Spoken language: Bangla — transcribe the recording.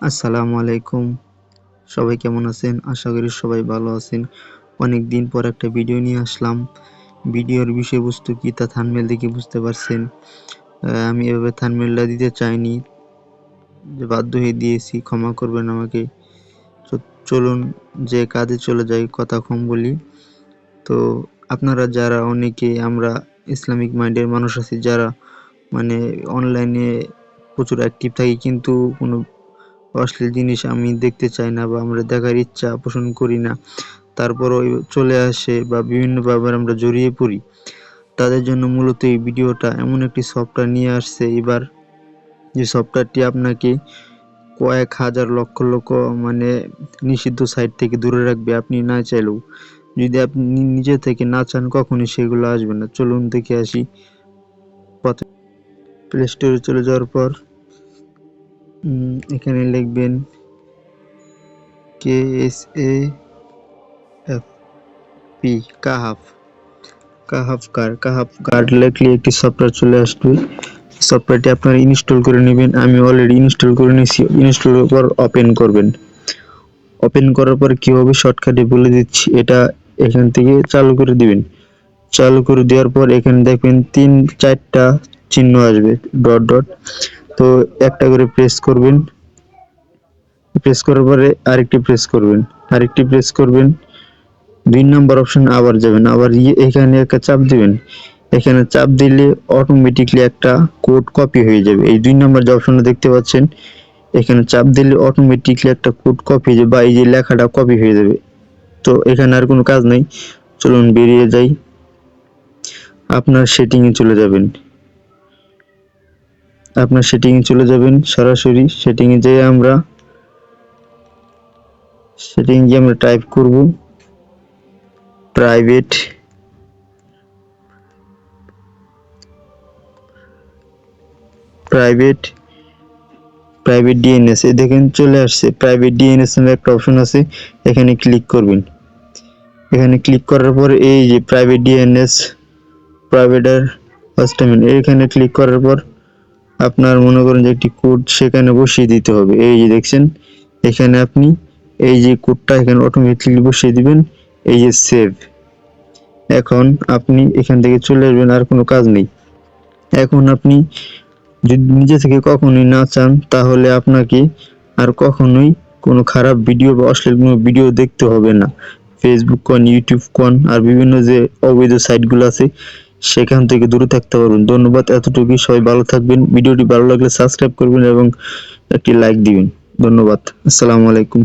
আসসালামু আলাইকুম। সবাই কেমন আছেন? আশা করি সবাই ভালো আছেন। অনেক দিন পর একটা ভিডিও নিয়ে আসলাম। ভিডিওর বিষয়বস্তু কি তা থানমেল দেখে বুঝতে পারছেন। আমি এভাবে থানমেলটা দিতে চাইনি। যে বাধ্য হয়ে দিয়েছি, ক্ষমা করবেন আমাকে। চলুন যে কাজে চলে যাই, কথা কম বলি। তো আপনারা যারা অনেকে, আমরা ইসলামিক মাইন্ডের মানুষ আছি, যারা মানে অনলাইনে প্রচুর অ্যাক্টিভ থাকি, কিন্তু কোনো অশ্লীল জিনিস আমি দেখতে চাই না বা আমরা দেখার ইচ্ছা পোষণ করি না। তারপরও চলে আসে বা বিভিন্নভাবে আমরা জড়িয়ে পড়ি। তাদের জন্য মূলত এই ভিডিওটা এমন একটি সফটওয়্যার নিয়ে আসছে। এবার যে সফটওয়্যারটি আপনাকে কয়েক হাজার লক্ষ লক্ষ মানে নিষিদ্ধ সাইট থেকে দূরে রাখবে আপনি না চাইলেও। যদি আপনি নিজে থেকে না চান, কখনই সেগুলো আসবে না। চলুন দেখে আসি। প্লে স্টোরে চলে যাওয়ার পর এখানে লিখবেন K S A F P কাহাফ। কাহাফ কার, কাহাফ গার্ড লিখলে একটি সফটওয়্যার চলে আসবে। সফটওয়্যারটি আপনারা ইনস্টল করে নেবেন। আমি অলরেডি ইনস্টল করে নিয়েছি। ইনস্টলের পর ওপেন করবেন। ওপেন করার পর কি হবে? শর্টকাটে বলে দিচ্ছি। এটা এখান থেকে চালু করে দিবেন। চালু করে দেওয়ার পর এখানে দেখবেন তিন, চারটা চিহ্ন আসবে। ডট ডট তো একটা করে প্রেস করবেন। প্রেস করার পরে আরেকটি প্রেস করবেন। আরেকটি প্রেস করবেন। দুই নাম্বার অপশন আবার যাবেন। আবার ইয়ে এখানে একটা চাপ দিবেন। এখানে চাপ দিলে অটোমেটিকলি একটা কোড কপি হয়ে যাবে। এই দুই নাম্বার যে অপশনটা দেখতে পাচ্ছেন, এখানে চাপ দিলে অটোমেটিকলি একটা কোড কপি হয়ে যাবে বা এই যে লেখাটা কপি হয়ে যাবে। তো এখানে আর কোনো কাজ নেই। চলুন বেরিয়ে যাই। আপনার সেটিংয়ে চলে যাবেন। আপনার সেটিংয়ে চলে যাবেন, সরাসরি সেটিংয়ে যেয়ে আমরা সেটিং গিয়ে আমরা টাইপ করব প্রাইভেট প্রাইভেট প্রাইভেট ডিএনএস এ দেখেন চলে আসছে প্রাইভেট ডিএনএস নামে একটা অপশন আছে, এখানে ক্লিক করবেন। এখানে ক্লিক করার পর এই যে প্রাইভেট ডিএনএস প্রাইভেটার কাস্টমার এখানে ক্লিক করার পর আপনার মনে করেন যে একটি কোড সেখানে বসিয়ে দিতে হবে। এই যে দেখছেন, এখানে আপনি এই যে কোডটা এখানে অটোমেটিকলি বসিয়ে দিবেন, এই যে সেভ এখন আপনি এখান থেকে চলে আসবেন, আর কোনো কাজ নেই। এখন আপনি যদি নিজে থেকে কখনোই না চান, তাহলে আপনাকে আর কখনোই কোনো খারাপ ভিডিও বা অশ্লীল কোনো ভিডিও দেখতে হবে না। ফেসবুক কন ইউটিউব কন আর বিভিন্ন যে অবৈধ সাইটগুলো আছে সেখান থেকে দূরে থাকতে পারবেন। ধন্যবাদ এতটুকুই সবাই ভালো থাকবেন। ভিডিওটি ভালো লাগলে সাবস্ক্রাইব করবেন এবং একটি লাইক দিবেন। ধন্যবাদ, আসসালামু আলাইকুম।